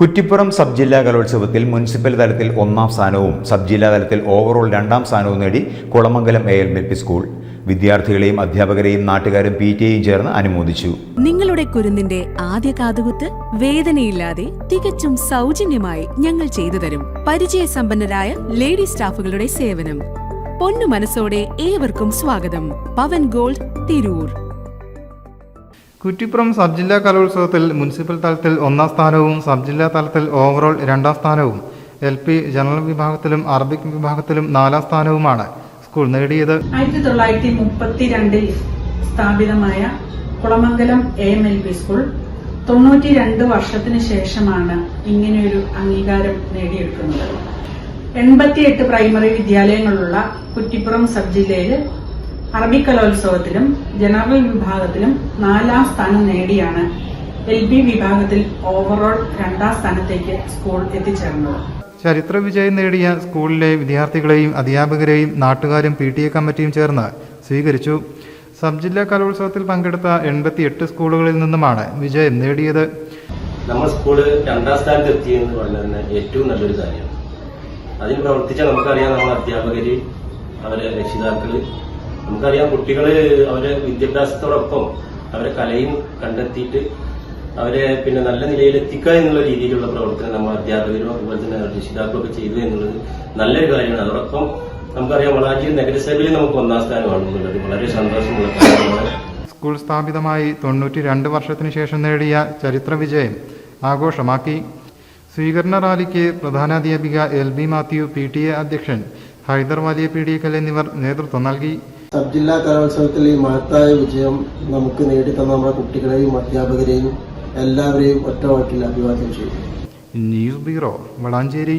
Kuttippuram sub ജില്ലാ കലോത്സവത്തിൽ municipal തലത്തിൽ ഒന്നാം സ്ഥാനവും സബ് ജില്ലാ തലത്തിൽ ഓവറോൾ രണ്ടാം സ്ഥാനവും നേടി Kulamangalam A L P school വിദ്യാർത്ഥികളെയും അധ്യാപകരെയും നാട്ടുകാരും പി ടി എയും ചേർന്ന് അനുമോദിച്ചു. നിങ്ങളുടെ കുരുന്നിന്റെ ആദ്യ കാതുകുത്ത് വേദനയില്ലാതെ തികച്ചും സൗജന്യമായി ഞങ്ങൾ ചെയ്തു തരും. പരിചയസമ്പന്നരായ ലേഡി സ്റ്റാഫുകളുടെ സേവനം. പൊന്നു മനസ്സോടെ ഏവർക്കും സ്വാഗതം. പവൻ ഗോൾഡ് തിരൂർ. കുറ്റിപ്പുറം സബ് ജില്ലാ കലോത്സവത്തിൽ മുനിസിപ്പൽ തലത്തിൽ ഒന്നാം സ്ഥാനവും സബ് ജില്ലാ തലത്തിൽ ഓവറോൾ രണ്ടാം സ്ഥാനവും എൽ പി ജനറൽ വിഭാഗത്തിലും അറബിക് വിഭാഗത്തിലും നാലാം സ്ഥാനവുമാണ് സ്കൂൾ നേടിയത്. ആയിരത്തി തൊള്ളായിരത്തി മുപ്പത്തിരണ്ടിൽ സ്ഥാപിതമായ Kulamangalam A M L P school തൊണ്ണൂറ്റി രണ്ട് വർഷത്തിന് ശേഷമാണ് ഇങ്ങനെയൊരു അംഗീകാരം നേടിയെടുക്കുന്നത്. എൺപത്തിയെട്ട് പ്രൈമറി വിദ്യാലയങ്ങളുള്ള കുറ്റിപ്പുറം സബ് ജില്ലയിൽ അറബിക് കലോത്സവത്തിലും ജനറൽ വിഭാഗത്തിലും നാലാം സ്ഥാനം നേടിയാണ് എൽ പി വിഭാഗത്തിൽ ഓവറോൾ രണ്ടാം സ്ഥാനത്തേക്ക് സ്കൂൾ എത്തിച്ചേർന്നത്. ചരിത്ര വിജയം നേടിയ സ്കൂളിലെ വിദ്യാർത്ഥികളെയും അധ്യാപകരെയും നാട്ടുകാരും പി ടി എ കമ്മിറ്റിയും ചേർന്ന് സ്വീകരിച്ചു. സബ് ജില്ലാ കലോത്സവത്തിൽ പങ്കെടുത്ത എൺപത്തിയെട്ട് സ്കൂളുകളിൽ നിന്നുമാണ് വിജയം നേടിയത്. നമ്മൾ സ്കൂൾ രണ്ടാം സ്ഥാനത്ത് എത്തിയെന്ന് തന്നെ ഏറ്റവും നല്ലൊരു കാര്യമാണ്. അതിൽ പ്രവർത്തിച്ച നമുക്കറിയാം നമ്മുടെ അധ്യാപകര് അവരെ രക്ഷിതാക്കൾ നമുക്കറിയാം കുട്ടികൾ അവരെ വിദ്യാഭ്യാസത്തോടൊപ്പം അവരെ കലയും കണ്ടെത്തിയിട്ട് അവരെ പിന്നെ നല്ല നിലയിൽ എത്തിക്കുക എന്നുള്ള രീതിയിലുള്ള പ്രവർത്തനം നമ്മൾ അധ്യാപകരും അതുപോലെ തന്നെ രക്ഷിതാക്കളും ഒക്കെ ചെയ്തു എന്നുള്ളത് നല്ലൊരു കാര്യമാണ്. അതോടൊപ്പം നമുക്കറിയാം വളാഞ്ചേരി നഗരസഭയിൽ നമുക്ക് ഒന്നാം സ്ഥാനമാണ് എന്നുള്ളത് വളരെ സന്തോഷമുള്ള കാര്യമാണ്. സ്കൂൾ സ്ഥാപിതമായി തൊണ്ണൂറ്റി രണ്ട് വർഷത്തിന് ശേഷം നേടിയ ചരിത്ര വിജയം ആഘോഷമാക്കി. സ്വീകരണ റാലിക്ക് പ്രധാനാധ്യാപിക L B Mathew P T A അധ്യക്ഷൻ ഹൈദർ വലിയ പി ഡി കൽ എന്നിവർ നേതൃത്വം നൽകി. സബ് ജില്ലാ കലോത്സവത്തിൽ ഈ മഹത്തായ വിജയം നമുക്ക് നേടിത്തന്ന നമ്മുടെ കുട്ടികളെയും അധ്യാപകരെയും എല്ലാവരെയും ഒറ്റ വാക്കിൽ അഭിവാദ്യം ചെയ്യും ന്യൂസ് ബ്യൂറോ വളാഞ്ചേരി.